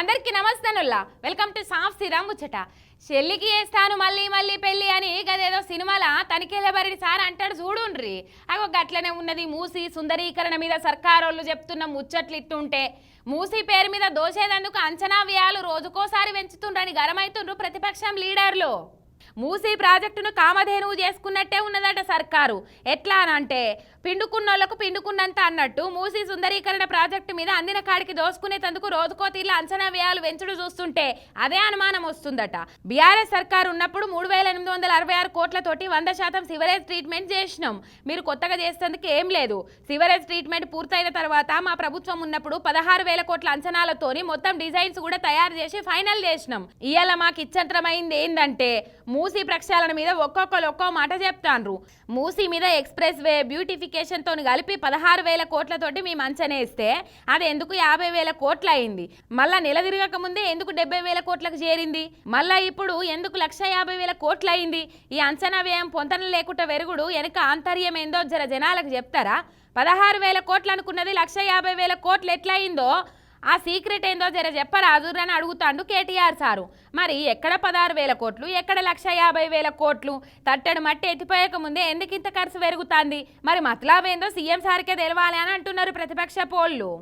అందరికీ నమస్తేనుల్లా welcome to సాఫ్ శ్రీరామ్ ముచ్చట చెల్లికి వేస్తాను మళ్ళీ మళ్ళీ పెళ్ళి అని గదేదో సినిమాల? తనిఖీలబరిని సార్ అంటాడు చూడుండ్రి. అగో గట్లనే ఉన్నది మూసి సుందరీకరణ మీద సర్కారోళ్ళు చెప్తున్న ముచ్చట్లు ఇట్టుంటే. మూసి పేరు మీద దోసేదందుకు అంచనా వ్యయాలు రోజుకోసారి పెంచుతుండ్రని గరమైతుండ్రు ప్రతిపక్షం లీడర్లు. మూసీ ప్రాజెక్టును కామధేనువు చేసుకున్నట్టే ఉన్నదట సర్కారు. ఎట్లా అనంటే పిండుకున్నోళ్ళకు పిండుకున్నంత అన్నట్టు మూసీ సుందరీకరణ ప్రాజెక్టు మీద అందిన కాడికి దోసుకునేందుకు రోజుకో తీర్ల అంచనా వ్యయాలు వెంచుడు చూస్తుంటే అదే అనుమానం వస్తుందట. బీఆర్ఎస్ సర్కారు ఉన్నప్పుడు మూడు వేల ఎనిమిది వందల అరవై ఆరు కోట్లతోటి వంద శాతం సివరేజ్ ట్రీట్మెంట్ చేసినాం. మీరు కొత్తగా చేసేందుకు ఏం లేదు. సివరేజ్ ట్రీట్మెంట్ పూర్తయిన తర్వాత మా ప్రభుత్వం ఉన్నప్పుడు పదహారు వేల కోట్ల అంచనాలతోని మొత్తం డిజైన్స్ కూడా తయారు చేసి ఫైనల్ చేసినాం. ఇవాళ మాకు ఇచ్చంత్రమైంది ఏంటంటే మూసీ ప్రక్షాళన మీద ఒక్కొక్కరు ఒక్కో మాట చెప్తాండ్రు. మూసీ మీద ఎక్స్ప్రెస్ వే బ్యూటిఫికేషన్ తోని కలిపి పదహారు వేల కోట్లతోటి మేము అంచనేస్తే అది ఎందుకు యాభై వేల కోట్లు అయింది మళ్ళా నెల తిరగక ముందే ఎందుకు డెబ్బై వేల కోట్లకు చేరింది? మళ్ళా ఇప్పుడు ఎందుకు లక్ష యాభై వేల కోట్లు అయింది ఈ అంచనా వ్యయం పొంతన లేకుండా వెరుగుడు వెనక ఆంతర్యం ఏందో జర జనాలకు చెప్తారా? పదహారు వేల కోట్లు అనుకున్నది లక్ష యాభై వేల కోట్లు ఎట్లయిందో ఆ సీక్రెట్ ఏందో జర చెప్పరాదు అని అడుగుతాండు కేటీఆర్ సారు. మరి ఎక్కడ పదహారు వేల కోట్లు ఎక్కడ లక్ష యాభై వేల కోట్లు? తట్టడు మట్టి ఎత్తిపోయక ముందే ఎందుకు ఇంత ఖర్చు పెరుగుతుంది? మరి మతలాబేందో సీఎం సార్కే తెలవాలి అని అంటున్నారు ప్రతిపక్ష పోళ్ళు.